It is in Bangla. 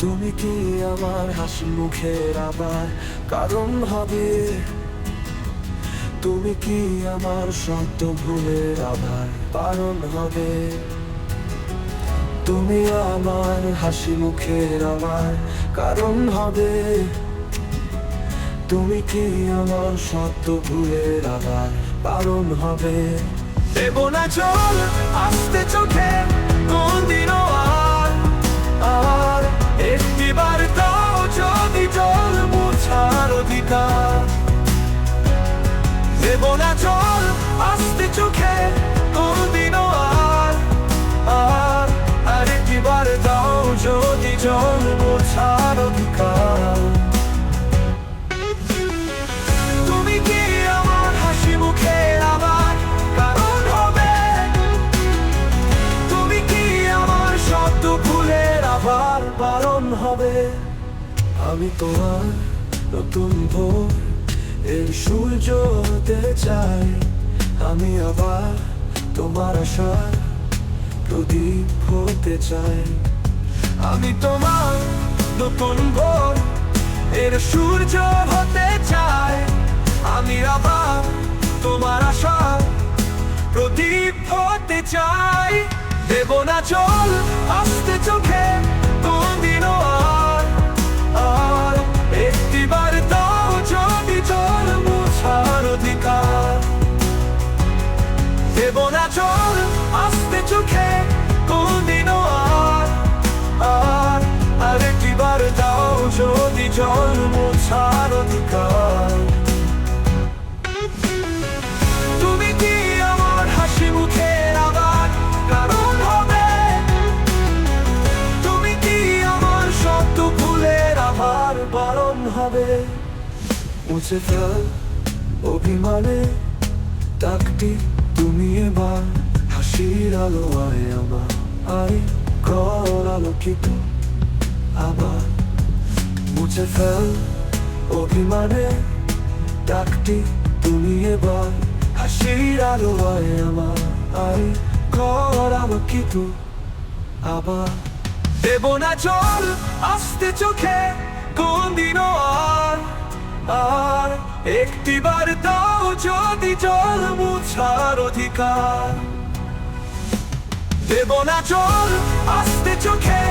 তুমি কি আমার হাসি মুখের আবার কারণ হবে? তুমি কি আমার সত্য ভুলের আবার কারণ হবে? তুমি আমার হাসি মুখের আমার কারণ হবে? তুমি কি আমার সত্য ভুলের আবার কারণ হবে? দেব না চল, আসতে চোখে, কোনদিনও আর চোখে কোনদিনও আর আর আর একটিবার দাও যদি জল মুছার অধিকার তুমি কি আমার হাসি মুখে আবার কারণ হবে তুমি কি আমার শব্দ ভুলের আবার বারণ হবে আমি তোমার নতুন ভোর এই সূর্য হতে চাই আমি আবার তোমার আশার প্রদীপ হতে চাই। আমি তোমার নতুন ভোর এর সূর্য হতে চাই। আমি আবার তোমার আশা প্রদীপ হতে চাই। দেব না চল জল মোছার তুমি আমার হাসি আবার কারণ তুমি আমার শব্দ আবার হবে? ফেল অভিমানে, ডাকটি তুমি এবার। হাসির আলো আয় আমার আই কর আলোকিত আবার। মুছে ফেল অভিমানে ডাকটি তুমি এবার। হাসির আলো আয় আমার আই কর আলোকিত আবার দেব না জল আসতে চোখে কোন দিনও আর আর একটিবার দাও যদি জল মুছার অধিকার। দেব না জল আসতে চোখে